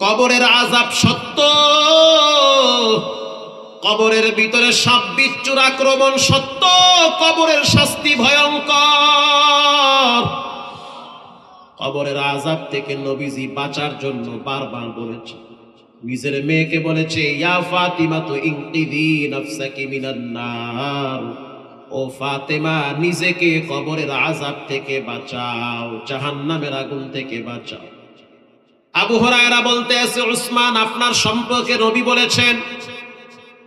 কবরের আজাব সত্য। কবরের ভিতরে বিচ্ছুর আক্রমণ সত্য। কবরের শাস্তি ভয়ঙ্কর। কবরের আজাব থেকে নবীজি বাঁচার জন্য বারবার বলেছে। নিজের মেয়েকে বলেছে, ইয়া ফাতিমা তো ইনকিদি নাফসাকি মিনান নার। ও ফাতেমা, নিজেকে কবরের আজাব থেকে বাঁচাও, জাহান্নামের আগুন থেকে বাঁচাও। আবু হরায়রা বলতে আছে উসমান আপনার সম্পর্কে রবি বলেছেন,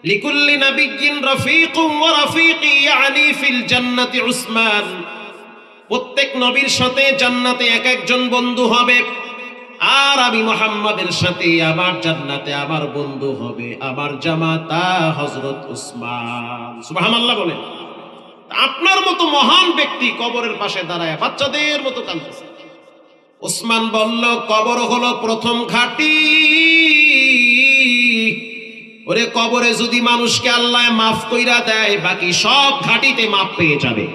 লিকুল্লি নাবিয়্যিন রাফিকুম ওয়া রাফিকি ইয়ানি ফিল জান্নাতি উসমান। প্রত্যেক নবীর সাথে জান্নাতে এক একজন বন্ধু হবে, আর আমি মোহাম্মদের সাথে আমার জান্নাতে আমার বন্ধু হবে, আমার জামাতা হযরত উসমান। সুবহানাল্লাহ বলেন। আপনার মতো মহান ব্যক্তি কবরের পাশে দাঁড়ায়, বাচ্চাদের মতো কাঁদতেছে। ওসমান বলল, কবর হলো প্রথম ঘাটি। ওরে কবরে যদি মানুষকে আল্লাহ মাফ কইরা দেয়, বাকি সব ঘাটিতে মাফ পেয়ে যাবে।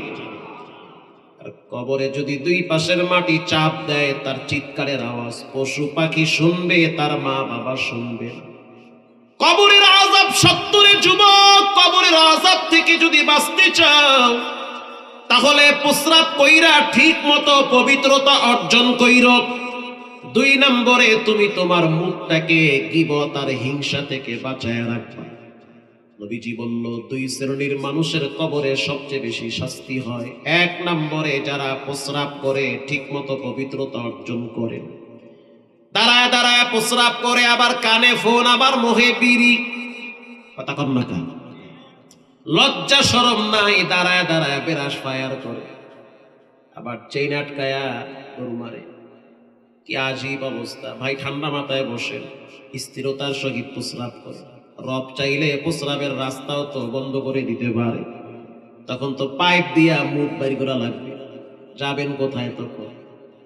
কবরে যদি দুই পাশের মাটি চাপ দেয়, তার চিৎকারের আওয়াজ, পশু পাখি শুনবে, তার মা বাবা শুনবে কবরের আজাব সত্তরে যুবক, কবরের আজাব থেকে যদি বাঁচতে চাও তাহলে প্রস্রাব কইরা ঠিক মতো পবিত্রতা অর্জন কইর। দুই নম্বরে তুমি তোমার মুখটাকে গিবত আর হিংসা থেকে বাঁচায় রাখবা। নবীজি বলল, দুই শ্রেণির মানুষের কবরে সবচেয়ে বেশি শাস্তি হয়। এক নম্বরে যারা প্রস্রাব করে, ঠিক মতো পবিত্রতা অর্জন করে। দাঁড়ায় দাঁড়ায়, প্রস্রাব করে, আবার কানে ফোন, আবার মোহে বিড়ি। কথা কন না কেন? লজ্জা সরম নাই, দাঁড়ায় দাঁড়ায় বেরাস ফায়ার করে। আবার চেইন আটকায়া দৌড় মারে। কি আজীব অবস্থা। ভাই ঠান্ডা মাথায় বসে স্থিরতার সহিত প্রস্রাব করে। রব চাইলে প্রস্রাবের রাস্তাও তো বন্ধ করে দিতে পারে। তখন তো পাইপ দিয়া মুখ বাড়ি করা লাগবে। যাবেন কোথায় তখন?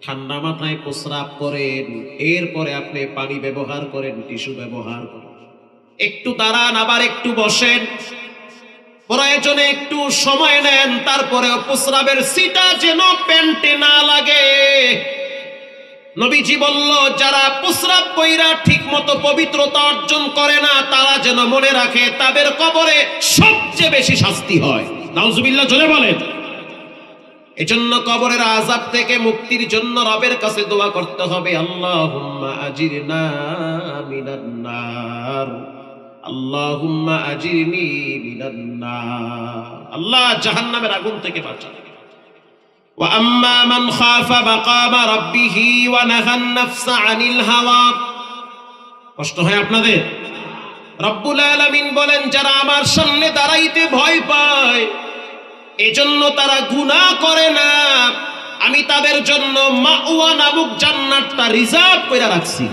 ঠান্ডা মাথায় প্রস্রাব করেন। এরপরে আপনি পানি ব্যবহার করেন, টিস্যু ব্যবহার করেন। একটু দাঁড়ান, আবার একটু বসেন। প্রয়োজনে একটু সময় নেন, তারপরে প্রস্রাবের সিটা যেন প্যান্টে না লাগে। নবীজি বলল, যারা প্রস্রাব কইরা ঠিক মতো পবিত্রতা অর্জন করে না, তারা যেন মনে রাখে তাদের কবরে সবচেয়ে বেশি শাস্তি হয়। নাউজুবিল্লাহ, জোরে বলেন। এজন্য কবরের আজাব থেকে মুক্তির জন্য রবের কাছে দোয়া করতে হবে। আল্লাহুম্মা আজিরনা মিনান নার। আল্লাহুম্মা আজিরনি আল্লাহ জাহান্নামের আগুন থেকে বাঁচা। ওয়া আম্মা মান খাফা রাব্বিহি ওয়া নাহান নাফসা আনিল হাওয়া। কষ্ট হয় আপনাদের? রব্বুল আলামিন বলেন, যারা আমার সামনে দাঁড়াইতে ভয় পায়, এজন্য তারা গুনাহ করে না। আমি তাদের জন্য মাওয়া নামক জান্নাতটা রিজার্ভ করে রাখছি।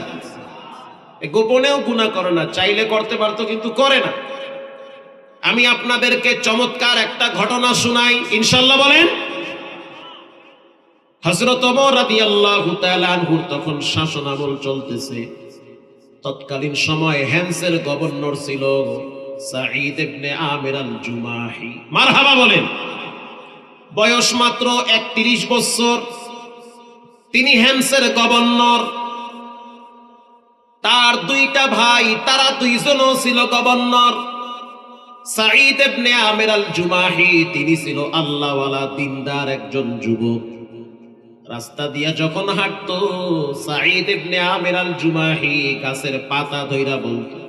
গোপনেও গুনাহ করে না, চাইলে করতে পারতো কিন্তু করে না। আমি আপনাদেরকে চমৎকার একটা ঘটনা শুনাই ইনশাল্লাহ বলেন। হজরত আনহুর তখন শাসন আমল চলতেছে। তৎকালীন সময় হ্যান্সের গভর্নর ছিল সাঈদ ইবনে জুমাহি মারহাবা বলেন, বয়স মাত্র 31 বছর। তিনি হ্যান্সের গভর্নর তার দুইটা ভাই, তারা দুইজনও ছিল গভর্নর। সাঈদ ইবনে আমির আল জুমাহি তিনি ছিল আল্লাহওয়ালা দিনদার একজন যুবক। রাস্তা দিয়া যখন হাঁটতো, সাঈদ ইবনে আমির আল জুমাহি গাছের পাতা ধইরা বলতো,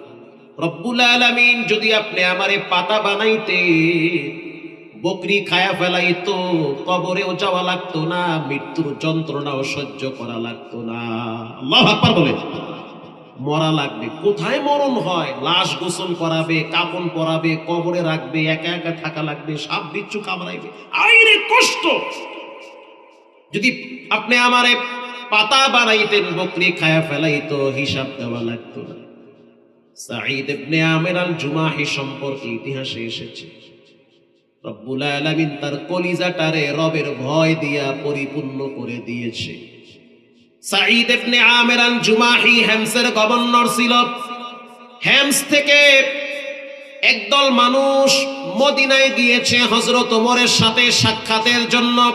রব্বুল আলামিন, যদি আপনি আমারে পাতা বানাইতে বকরি খায়া ফেলাইতো, কবরেও যাওয়া লাগতো না, মৃত্যুর যন্ত্রণাও সহ্য করা লাগতো না। আল্লাহ আকবার বলে মরা লাগবে। কোথায় মরণ হয়? লাশ গোসল করাবে, কাপন পরাবে, কবরে রাখবে, একা একা থাকা লাগবে, সাপ বিচ্ছু কামড়াইবে। আইরে কষ্ট! যদি আপনি আমারে পাতা বানাইতেন, বকরি খায়া ফেলাইতো, হিসাব দেওয়া লাগতো সাঈদ ইবনে আমির আল জুমাহি সম্পর্কে ইতিহাসে এসেছে। রব্বুল আলামিন তার কলিজাটারে রবের ভয় দিয়া পরিপূর্ণ করে দিয়েছে। সাঈদ ইবনে জুমাহি হেমসের গভর্নর ছিল। হেমস থেকে একদল মানুষ মদিনায় গিয়েছে হজরত ওমরের সাথে সাক্ষাতের জন্য।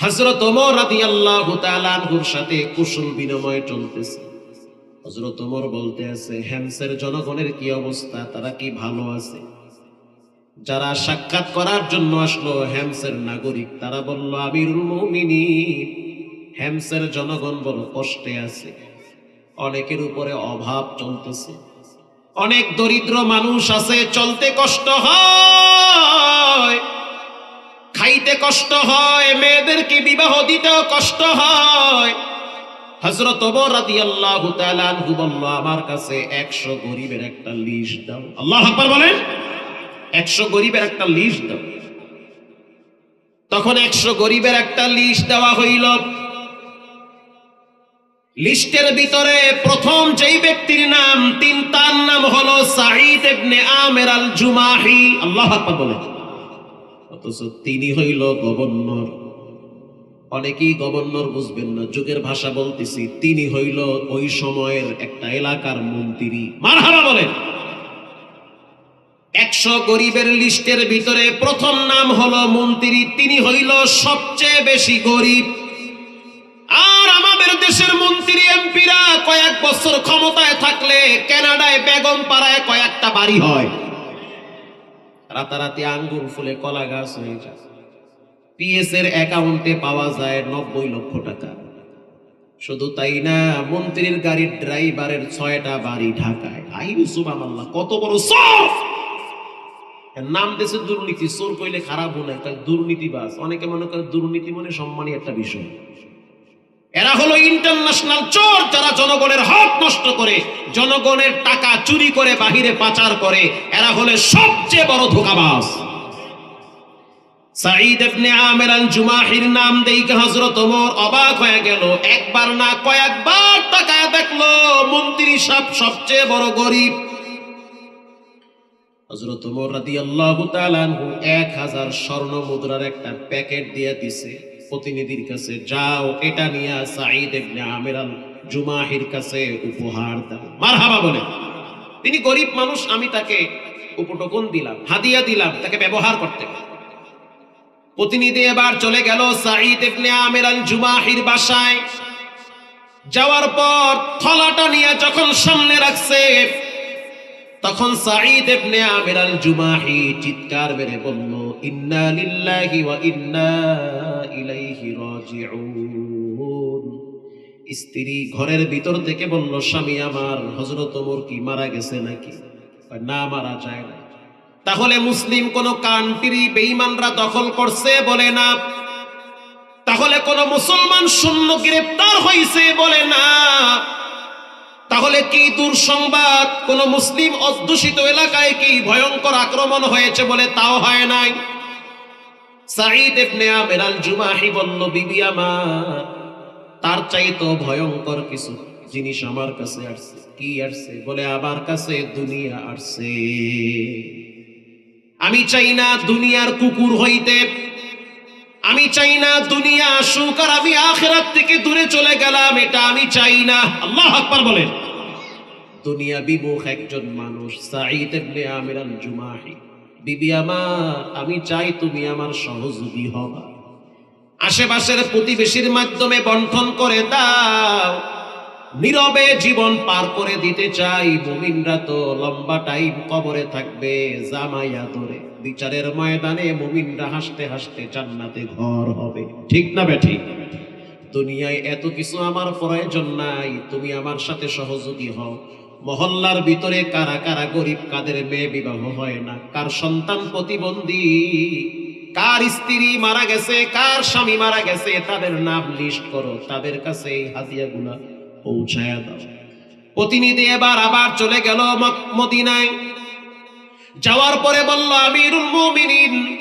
হজরত ওমর রাদিয়াল্লাহু তাআলা আনহুর সাথে কুশল বিনিময় চলতেছে। হজরত ওমর বলতে আছে হ্যামসের জনগণের কি অবস্থা? তারা কি ভালো আছে? যারা সাক্ষাৎ করার জন্য আসলো হ্যামসের নাগরিক, তারা বলল, আমিরুল মুমিনিন। হ্যামসের জনগণ বড় কষ্টে আছে। অনেকের উপরে অভাব চলতেছে। অনেক দরিদ্র মানুষ আছে, চলতে কষ্ট হয়। খাইতে কষ্ট হয়, মেয়েদেরকে বিবাহ দিতেও কষ্ট হয়। হজরত আমার কাছে একশো গরিবের একটা লিস্ট দাও। আল্লাহ আকবার বলেন, একশো গরিবের একটা লিস্ট দাও। তখন একশো গরিবের একটা লিস্ট দেওয়া হইল। লিস্টের ভিতরে প্রথম যেই ব্যক্তির নাম, তিন তার নাম হলো সাঈদ ইবনে আমের আল জুমাহি আল্লাহ আকবার বলেন অথচ তিনি হইল গভর্নর। অনেকেই গভর্নর বুঝবেন না, যুগের ভাষা বলতেছি, তিনি হইল ওই সময়ের একটা এলাকার মন্ত্রী। মারহাবা বলেন একশো গরিবের লিস্টের ভিতরে প্রথম নাম হলো মন্ত্রী, তিনি হইল সবচেয়ে বেশি গরিব। আমাদের দেশের মন্ত্রী, এমপিরা কয়েক বছর ক্ষমতায় থাকলে কানাডায় বেগম পাড়ায় কয়েকটা বাড়ি হয়। রাতারাতি আঙ্গুর ফুলে কলা গাছ হয়ে যায়। পিএস এর অ্যাকাউন্টে পাওয়া যায় নব্বই লক্ষ টাকা। শুধু তাই না, মন্ত্রীর গাড়ির ড্রাইভারের ছয়টা বাড়ি ঢাকায়। আইবু সুবহানাল্লাহ, কত বড় নাম দেশে দুর্নীতি চোর কইলে খারাপ মনে একটা দুর্নীতিবাজ। অনেকে মনে করে দুর্নীতি মনে সম্মানী একটা বিষয়। এরা হলো ইন্টারন্যাশনাল চোর যারা জনগণের হক নষ্ট করে, জনগণের টাকা চুরি করে, বাহিরে পাচার করে। এরা হলে সবচেয়ে বড় ধোকাবাজ। সাঈদ ইবনে আমির আল জুমাহির নাম হযরত ওমর, অবাক হয়ে গেল। একবার না কয়েকবার তাকায় দেখল, মন্ত্রী সব সবচেয়ে বড় গরিব। হযরত ওমর রাদিয়াল্লাহু তাআলা আনহু 1000 স্বর্ণ মুদ্রার একটা প্যাকেট দিয়ে দিছে। প্রতিনিধির কাছে, যাও, এটা নিয়ে সাঈদ ইবনে আমির আল জুমাহির কাছে উপহার দাও। মারহাবা বলে। তিনি গরিব মানুষ, আমি তাকে উপটকন দিলাম, হাদিয়া দিলাম, তাকে ব্যবহার করতে। প্রতিনিধি এবার চলে গেল সাঈদ ইবনে আমির আল জুমাহির বাসায়। যাওয়ার পর থলাটা নিয়ে যখন সামনে রাখছে, তখন সাঈদ ইবনে আমির আল জুমাহি চিৎকার মেরে বলল, ইন্না লিল্লাহি ওয়া ইন্না ইলাইহি রাজিউন। স্ত্রী ঘরের ভিতর থেকে বলল, স্বামী আমার, হযরত ওমর কি মারা গেছে নাকি? না, মারা যায় না। তাহলে মুসলিম কোন কান্ট্রি বেঈমানরা দখল করছে বলে না। তাহলে কোন মুসলমান শূন্য গ্রেপ্তার হয়েছে বলে না। তাহলে কি দুঃসংবাদ? কোন মুসলিম অধ্যুষিত এলাকায় কি ভয়ঙ্কর আক্রমণ হয়েছে বলে তাও হয় নাই। সাঈদ ইবনে আমির আল জুমাহি বলল, বিবি আমার, তার চাইতো ভয়ঙ্কর কিছু জিনিস আমার কাছে আসছে। কি আসছে? বলে, আমার কাছে দুনিয়া আসছে। আমি চাই না দুনিয়ার কুকুর হইতে, আমি চাই না দুনিয়া আসুক আর আমি আখেরাত থেকে দূরে চলে গেলাম, এটা আমি চাই না। আল্লাহ আকবার বলেন। দুনিয়া বিমুখ একজন মানুষ, সাঈদ ইবনে আমির আল জুমাহি বিবি আমার, আমি চাই তুমি আমার সহযোগী হবা আশেপাশের প্রতিবেশীর মাধ্যমে বন্টন করে দাও। নীরবে জীবন পার করে দিতে চাই। মুমিনরা তো লম্বা টাইম কবরে থাকবে, জামাইয়া ধরে বিচারের ময়দানে মুমিনরা হাসতে হাসতে জান্নাতে ঘর হবে। ঠিক না বেঠি দুনিয়ায় এত কিছু আমার প্রয়োজন নাই। তুমি আমার সাথে সহযোগী হও। মহল্লার ভিতরে কারা কারা গরিব, কাদের মেয়ে বিবাহ হয় না? কার সন্তান প্রতিবন্ধী? কার স্ত্রী মারা গেছে, কার স্বামী মারা গেছে, তাদের নাম লিস্ট করো, তাদের কাছে এই হাদিয়াগুলা পৌঁছায়া দাও। প্রতিনিধি এবার আবার চলে গেল মদিনায়। যাওয়ার পরে বলল, আমিরুল মুমিনিন,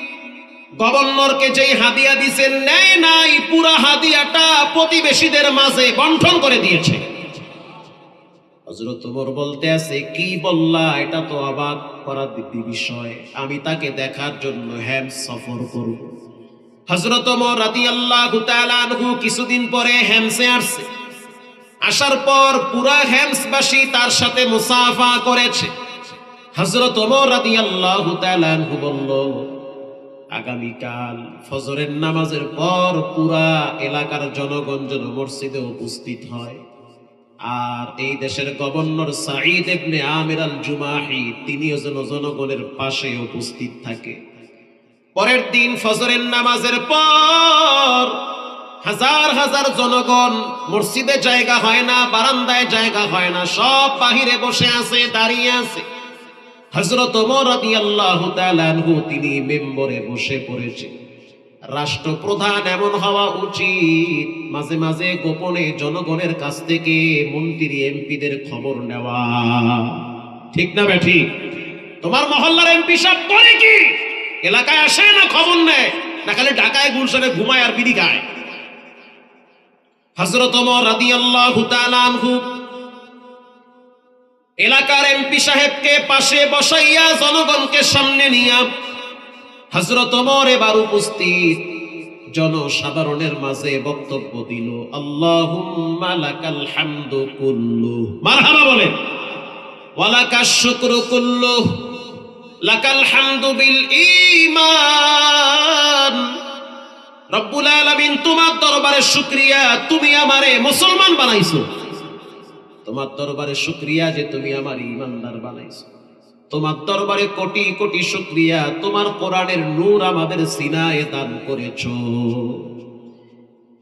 গভর্নরকে যেই হাদিয়া দিছেন নেয় নাই, পুরা হাদিয়াটা প্রতিবেশীদের মাঝে বন্টন করে দিয়েছে। হজরত ওমর বলতে আছে, কি বললা? এটা তো করার দিব্যি বিষয়। আমি তাকে দেখার জন্য হ্যাম সফর করব। হজরত ওমর রাদিয়াল্লাহু তাআলা আনহু কিছুদিন পরে হ্যামসে আসছে। আসার পর পুরা হ্যামসবাসী তার সাথে মুসাফা করেছে। হজরত ওমর রাদিয়াল্লাহু তাআলা আনহু বলল, আগামীকাল ফজরের নামাজের পর পুরা এলাকার জনগণ যেন মসজিদে উপস্থিত হয়। আর এই দেশের গভর্নর সাঈদ ইবনে আমির আল জুমাহি তিনিও যেন জনগণের পাশে উপস্থিত থাকে। পরের দিন ফজরের নামাজের পর হাজার হাজার জনগণ মসজিদে জায়গা হয় না, বারান্দায় জায়গা হয় না, সব বাহিরে বসে আছে, দাঁড়িয়ে আছে। হজরত তিনি মেম্বরে বসে পড়েছে। রাষ্ট্রপ্রধান এমন হওয়া উচিত। মাঝে মাঝে গোপনে জনগণের কাছ থেকে মন্ত্রী, এমপিদের খবর নেওয়া। ঠিক না ঠিক তোমার মহল্লার এমপি সাহেব করে কি? এলাকায় আসে না খবর নেয়? না খালি ঢাকায় গুলশানে ঘুমায় আর বিড়ি খায়। হজরত রাদিয়াল্লাহু তাআলা এলাকার এমপি সাহেবকে পাশে বসাইয়া জনগণকে সামনে নিয়া হজরত ওমর এবার উপস্থিত। জনসাধারণের মাঝে বক্তব্য দিল লাকাল হামদু কুল্লু। মারহাবা বলেন ওয়ালাকাশ শুকরু কুল্লু, লাকাল হামদু বিল ঈমান। রব্বুল আলামিন, তোমার দরবারে শুকরিয়া তুমি আমারে মুসলমান বানাইছো। তোমার দরবারে শুক্রিয়া যে তুমি আমার বানাইছো তোমার দরবারে কোটি কোটি শুক্রিয়া, তোমার কোরআনের নূর আমাদের সিনায় দান করেছ।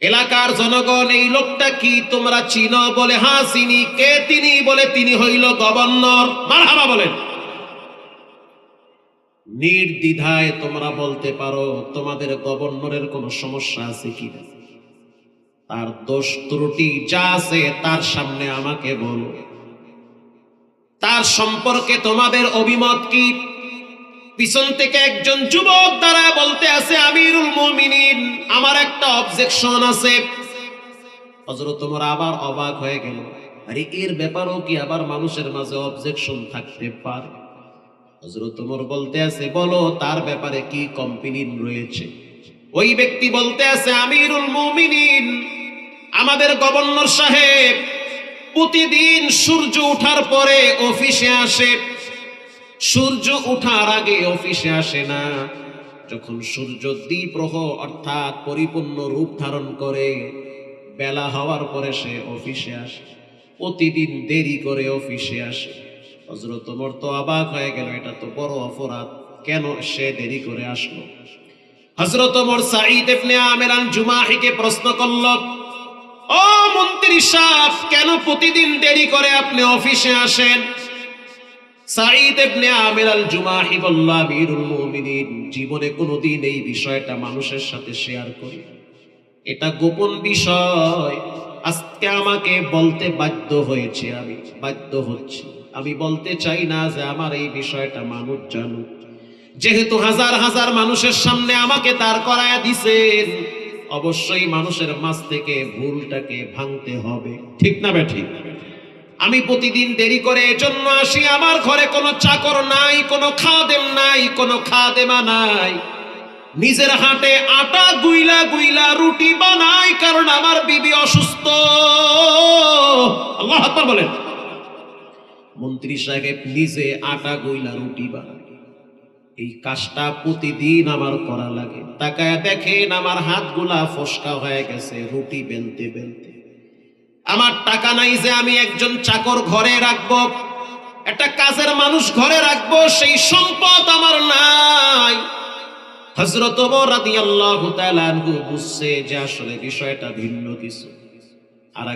এলাকার জনগণ, এই লোকটা কি তোমরা চিনো বলে? হ্যাঁ চিনি। কে তিনি বলে? তিনি হইল গভর্নর। মারহাবা বলেন। নির্দ্বিধায় তোমরা বলতে পারো, তোমাদের গভর্নরের কোনো সমস্যা আছে কিনা তার দোষ ত্রুটি যা আছে, তার সামনে আমাকে বলো। তার সম্পর্কে তোমাদের অভিমত কি? পিছন থেকে একজন যুবক দ্বারা বলতে আছে, আমিরুল মুমিনিন, আমার একটা অবজেকশন আছে। তোমরা আবার অবাক হয়ে গেল। আরে, এর ব্যাপারও কি আবার মানুষের মাঝে অবজেকশন থাকতে পারে? তোমর বলতে আছে, বলো, তার ব্যাপারে কি কমপ্লেন রয়েছে? ওই ব্যক্তি বলতে আছে, আমিরুল মুমিনিন, আমাদের গভর্নর সাহেব প্রতিদিন সূর্য ওঠার পরে অফিসে আসে। সূর্য ওঠার আগে অফিসে আসে না। যখন সূর্য দ্বিপ্রহ অর্থাৎ পরিপূর্ণ রূপ ধারণ করে, বেলা হওয়ার পরে সে অফিসে আসে। প্রতিদিন দেরি করে অফিসে আসে। হজরত ওমর তো অবাক হয়ে গেল, এটা তো বড় অপরাধ, কেন সে দেরি করে আসলো? হজরত ওমর সাঈদ ইবনে আমির আল জুমাহিকে প্রশ্ন করল ও মন্ত্রী সাহেব, কেন প্রতিদিন দেরি করে আপনি অফিসে আসেন? সাঈদ ইবনে আমির আল জুমাহি বলল, আমিরুল মুমিনিন, জীবনে কোনোদিন এই বিষয়টা মানুষের সাথে শেয়ার করি এটা গোপন বিষয়। আজকে আমাকে বলতে বাধ্য হয়েছে আমি, বাধ্য হচ্ছি। আমি বলতে চাই না যে আমার এই বিষয়টা মানুষ জানুক। যেহেতু হাজার হাজার মানুষের সামনে আমাকে দাঁড় করায় দিছেন অবশ্যই মানুষের মাছ থেকে ভুলটাকে ভাঙতে হবে। ঠিক না বে ঠিক? আমি প্রতিদিন দেরি করে এজন্য আসি, আমার ঘরে কোনো চাকর নাই, কোনো খাদেম নাই, কোনো খাদেমা নাই। নিজের হাটে আটা গুইলা গুইলা রুটি বানাই, কারণ আমার বিবি অসুস্থ। আল্লাহ বলেন। মন্ত্রী সাহেব নিজে আটা গুইলা রুটি বানায়। এই কাজটা প্রতিদিন আমার করা লাগে। তাকায় দেখেন আমার হাতগুলা ফসকা হয়ে গেছে, রুটি বেলতে বেলতে। আমার টাকা নাই যে আমি একজন চাকর ঘরে রাখব, একটা কাজের মানুষ ঘরে রাখব, সেই সম্পদ আমার নাই। হজরত বুঝছে যে আসলে বিষয়টা ভিন্ন কিছু। আর